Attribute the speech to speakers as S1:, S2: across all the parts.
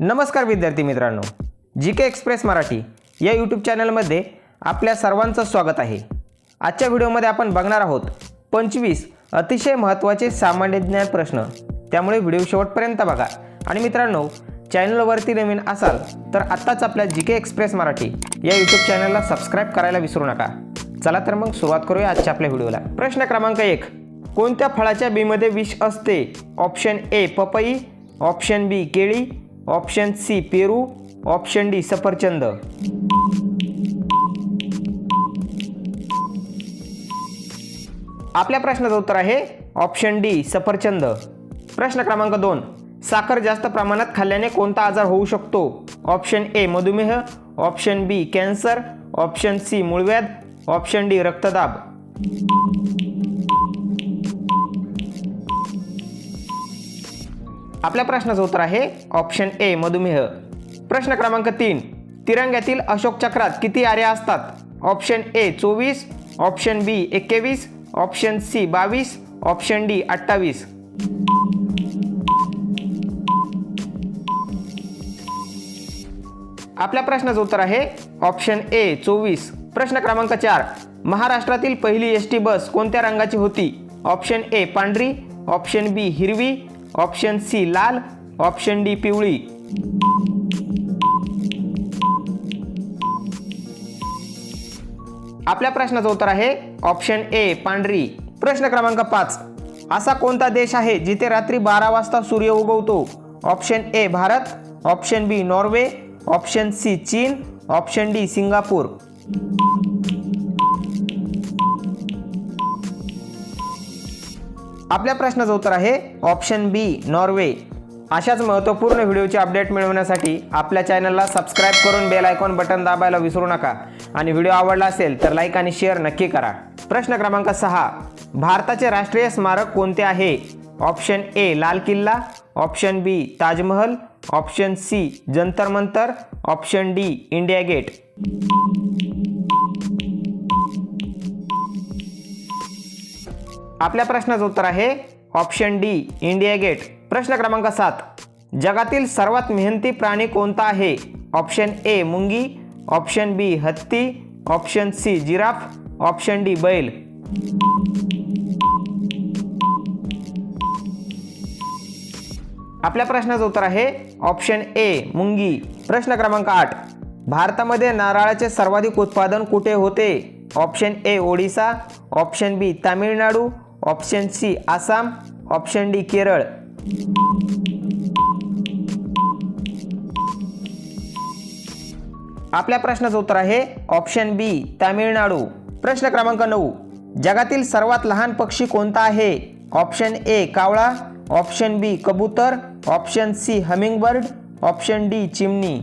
S1: नमस्कार विद्यार्थी मित्रांनो जी के एक्सप्रेस मराठी या यूट्यूब चॅनलमध्ये आपल्या सर्वांचं स्वागत आहे. आजच्या व्हिडिओमध्ये आपण बघणार आहोत पंचवीस अतिशय महत्त्वाचे सामान्य ज्ञान प्रश्न. त्यामुळे व्हिडिओ शेवटपर्यंत बघा. आणि मित्रांनो चॅनलवरती नवीन असाल तर आत्ताच आपल्या जी के एक्सप्रेस मराठी या यूट्यूब चॅनलला सबस्क्राईब करायला विसरू नका. चला तर मग सुरुवात करूया आजच्या आपल्या व्हिडिओला. प्रश्न क्रमांक एक कोणत्या फळाच्या बीमध्ये विष असते? ऑप्शन ए पपई ऑप्शन बी केळी ऑप्शन सी पेरू ऑप्शन डी सफरचंद आपल्या प्रश्नाचं उत्तर आहे ऑप्शन डी सफरचंद प्रश्न क्रमांक दोन. साखर जास्त प्रमाणात खाल्ल्याने कोणता आजार होऊ शकतो? ऑप्शन ए मधुमेह. Option B cancer option C मूळव्याध. ऑप्शन डी रक्तदाब. आपल्या प्रश्नाचं उत्तर आहे ऑप्शन ए मधुमेह. प्रश्न क्रमांक तीन तिरंग्यातील अशोक चक्रात किती आर्या असतात? ऑप्शन ए चोवीस ऑप्शन बी एक्केवीस ऑप्शन सी बावीस ऑप्शन डी अठ्ठावीस. आपल्या प्रश्नाचं उत्तर आहे ऑप्शन ए चोवीस. प्रश्न क्रमांक चार महाराष्ट्रातील पहिली एस टी बस कोणत्या रंगाची होती? ऑप्शन ए पांढरी ऑप्शन बी हिरवी ऑप्शन सी लाल. ऑप्शन डी पिवळी. आपल्या प्रश्नाचं उत्तर आहे ऑप्शन ए पांढरी. प्रश्न क्रमांक पाच. असा कोणता देश आहे जिथे रात्री बारा वाजता सूर्य उगवतो? Option A Bharat. Option B Norway. Option C चीन. Option D Singapore. आपल्या प्रश्नाचं उत्तर आहे ऑप्शन बी नॉर्वे. अशाच महत्त्वपूर्ण व्हिडिओचे अपडेट मिळवण्यासाठी आपल्या चॅनलला सबस्क्राईब करून बेल आयकॉन बटन दाबायला विसरू नका. आणि व्हिडिओ आवडला असेल तर लाईक आणि शेअर नक्की करा. प्रश्न क्रमांक सहा भारताचे राष्ट्रीय स्मारक कोणते आहे? Option A Lal Qila. Option B Taj Mahal. Option C Jantar Mantar. Option D India Gate. आपल्या प्रश्नाचं उत्तर आहे ऑप्शन डी इंडिया गेट. प्रश्न क्रमांक सात. जगातील सर्वात मेहनती प्राणी कोणता आहे? ऑप्शन ए मुंगी. ऑप्शन बी हत्ती. Option C giraffe. Option D बैल. आपल्या प्रश्नाचं उत्तर आहे ऑप्शन ए मुंगी. प्रश्न क्रमांक आठ. भारतामध्ये नारळाचे सर्वाधिक उत्पादन कुठे होते? Option A Odisha. Option B Tamil Nadu. Option C Assam. Option D Kerala. आपल्या प्रश्नाचं उत्तर आहे ऑप्शन बी तामिळनाडू. प्रश्न क्रमांक नऊ. जगातील सर्वात लहान पक्षी कोणता आहे? ऑप्शन ए कावळा. ऑप्शन बी कबूतर. Option C hummingbird. Option D चिमणी.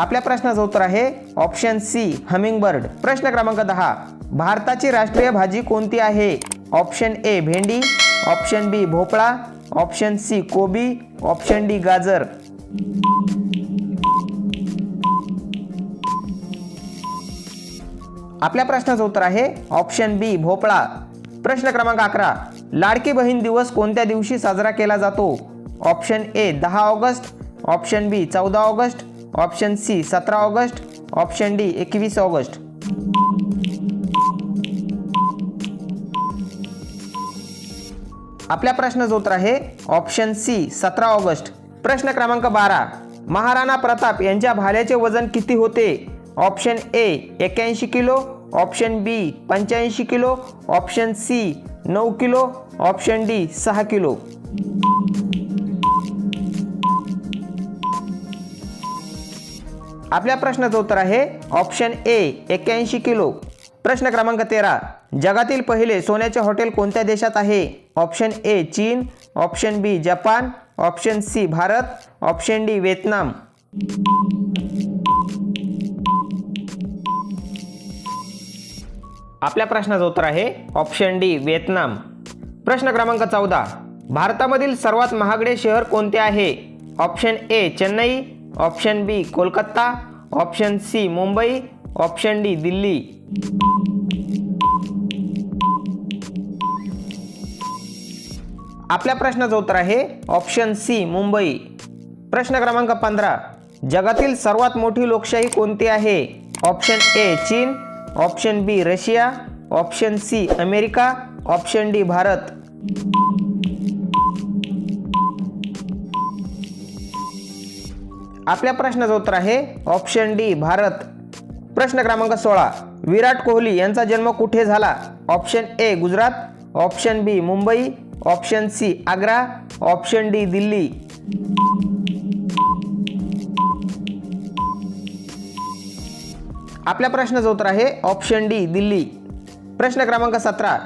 S1: आपल्या प्रश्नाचं उत्तर आहे ऑप्शन सी हमिंगबर्ड. प्रश्न क्रमांक दहा भारताची राष्ट्रीय भाजी कोणती आहे? ऑप्शन ए भेंडी. ऑप्शन बी भोपळा. ऑप्शन सी कोबी. ऑप्शन डी गाजर. आपल्या प्रश्नाचं उत्तर आहे ऑप्शन बी भोपळा. प्रश्न क्रमांक अकरा लाडकी बहीण दिवस कोणत्या दिवशी साजरा केला जातो? ऑप्शन ए दहा ऑगस्ट. ऑप्शन बी चौदा ऑगस्ट. ऑप्शन सी सतरा ऑगस्ट. ऑप्शन डी एकवीस ऑगस्ट. आपल्या प्रश्नाचं उत्तर आहे ऑप्शन सी सतरा ऑगस्ट. प्रश्न क्रमांक बारा. महाराणा प्रताप यांच्या भाल्याचे वजन किती होते? ऑप्शन ए एक्याऐंशी किलो. ऑप्शन बी पंच्याऐंशी किलो. ऑप्शन सी नऊ किलो. ऑप्शन डी सहा किलो. आपल्या प्रश्नाचं उत्तर आहे ऑप्शन ए एक्क्याऐंशी किलो. प्रश्न क्रमांक तेरा जगातील पहिले सोन्याचे हॉटेल कोणत्या देशात आहे? ऑप्शन ए चीन option B Japan option C Bharat option D Vietnam. आपल्या प्रश्नाचं उत्तर आहे ऑप्शन डी व्हिएतनाम. प्रश्न क्रमांक चौदा भारतामधील सर्वात महागडे शहर कोणते आहे? Option A Chennai option B Kolkata option C Mumbai option D Delhi. आपल्या प्रश्नाचं उत्तर आहे ऑप्शन सी मुंबई. प्रश्न क्रमांक पंधरा. जगातील सर्वात मोठी लोकशाही कोणती आहे? ऑप्शन ए चीन option B Russia option C America option D Bharat. आपल्या प्रश्नाचं उत्तर आहे ऑप्शन डी भारत. प्रश्न क्रमांक सोळा विराट कोहली यांचा जन्म कुठे झाला? Option A Gujarat. Option B Mumbai. Option C Agra. Option D Delhi. आपल्या प्रश्नाचं उत्तर आहे ऑप्शन डी दिल्ली. प्रश्न क्रमांक सतरा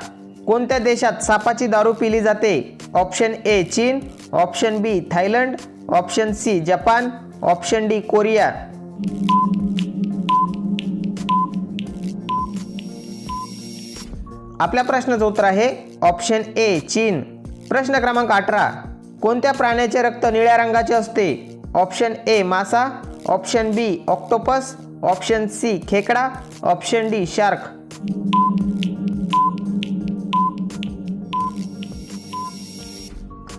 S1: कोणत्या देशात सापाची दारू पिली जाते? ऑप्शन ए चीन. Option B Thailand. Option C Japan. Option D Korea आपल्या प्रश्नाचं उत्तर आहे ऑप्शन ए चीन. प्रश्न क्रमांक अठरा. कोणत्या प्राण्याचे रक्त निळ्या रंगाचे असते? ऑप्शन ए मासा. Option B octopus option C खेकडा. ऑप्शन डी शार्क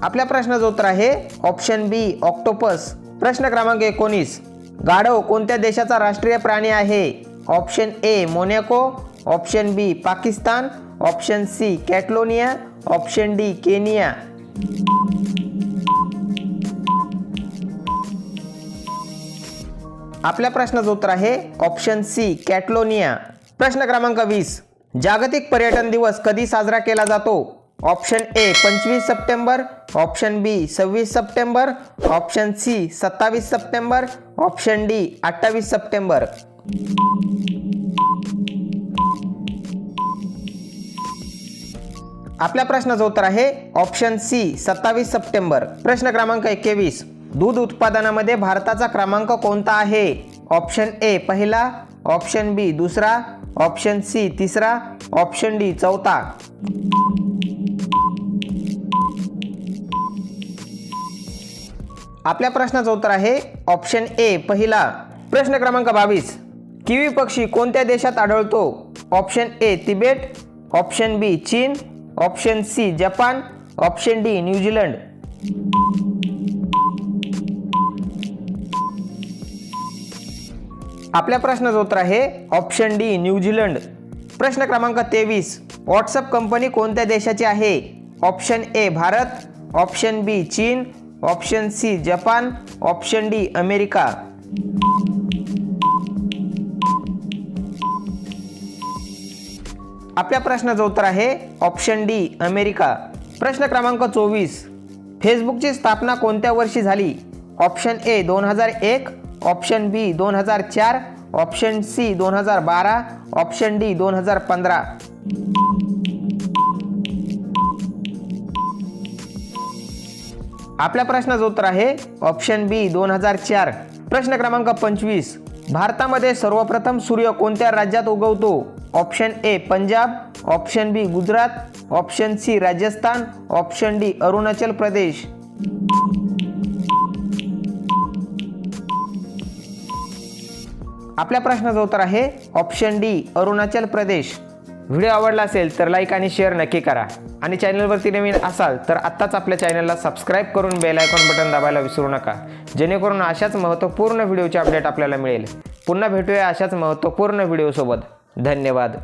S1: आपल्या प्रश्नाचं उत्तर आहे ऑप्शन बी ऑक्टोपस प्रश्न क्रमांक एकोणीस. गाढव कोणत्या देशाचा राष्ट्रीय प्राणी आहे? Option A Monaco. Option B Pakistan. Option C Catalonia. Option D Kenya. आपल्या प्रश्नाचं उत्तर आहे ऑप्शन सी कॅटलोनिया. प्रश्न क्रमांक वीस. जागतिक पर्यटन दिवस कधी साजरा केला जातो? ऑप्शन ए पंचवीस सप्टेंबर ऑप्शन बी सव्वीस सप्टेंबर ऑप्शन सी सत्तावीस सप्टेंबर ऑप्शन डी अठ्ठावीस सप्टेंबर. आपल्या प्रश्नाचं उत्तर आहे ऑप्शन सी सत्तावीस सप्टेंबर. प्रश्न क्रमांक एकवीस. दूध उत्पादनामध्ये भारताचा क्रमांक कोणता आहे? ऑप्शन ए पहिला ऑप्शन बी दुसरा ऑप्शन सी तिसरा ऑप्शन डी चौथा. आपल्या प्रश्नाचं उत्तर आहे ऑप्शन ए पहिला. प्रश्न क्रमांक बावीस. किवी पक्षी कोणत्या देशात आढळतो? Option A Tibet. Option B चीन. Option C Japan. Option D New Zealand आपल्या प्रश्नाचं उत्तर आहे ऑप्शन डी न्यूझीलंड प्रश्न क्रमांक तेवीस. व्हॉट्सअप कंपनी कोणत्या देशाची आहे? Option A Bharat. Option B चीन. Option C Japan. Option D America. आपल्या प्रश्नाचं उत्तर आहे ऑप्शन डी अमेरिका. प्रश्न क्रमांक चोवीस. फेसबुकची स्थापना कोणत्या वर्षी झाली? ऑप्शन ए दोन हजार एक. ऑप्शन बी दोन हजार चार. ऑप्शन सी दोन हजार बारा. ऑप्शन डी दोन हजार पंधरा. आपल्या प्रश्नाचं उत्तर आहे ऑप्शन बी दोन हजार चार. प्रश्न क्रमांक पंचवीस. भारतामध्ये सर्वप्रथम सूर्य कोणत्या राज्यात उगवतो? Option A Punjab. Option B Gujarat. Option C Rajasthan. Option D Arunachal Pradesh. आपल्या प्रश्नाचं उत्तर आहे option D Arunachal Pradesh. Video आवडला असेल तर लाईक आणि शेअर नक्की करा. आणि चॅनलवरती नवीन असाल तर आत्ताच आपल्या चॅनलला सबस्क्राईब करून बेल आयकॉन बटन दाबायला विसरू नका. जेणेकरून अशाच महत्त्वपूर्ण व्हिडिओचे अपडेट आपल्याला मिळेल. पुन्हा भेटूया अशाच महत्त्वपूर्ण व्हिडिओसोबत धन्यवाद.